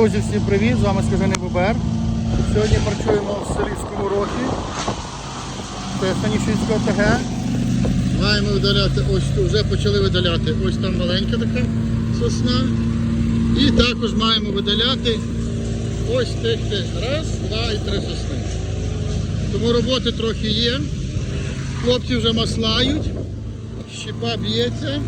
Друзі, всім привіт! З вами Скажений Бобер. Сьогодні працюємо в Селівському Сковорохи. Це Станішинського ТГ. Маємо видаляти ось вже почали видаляти ось там маленька така сосна. І також маємо видаляти ось тих тих. Раз, два і три сосни. Тому роботи трохи є. Хлопці вже маслають, щепа б'ється.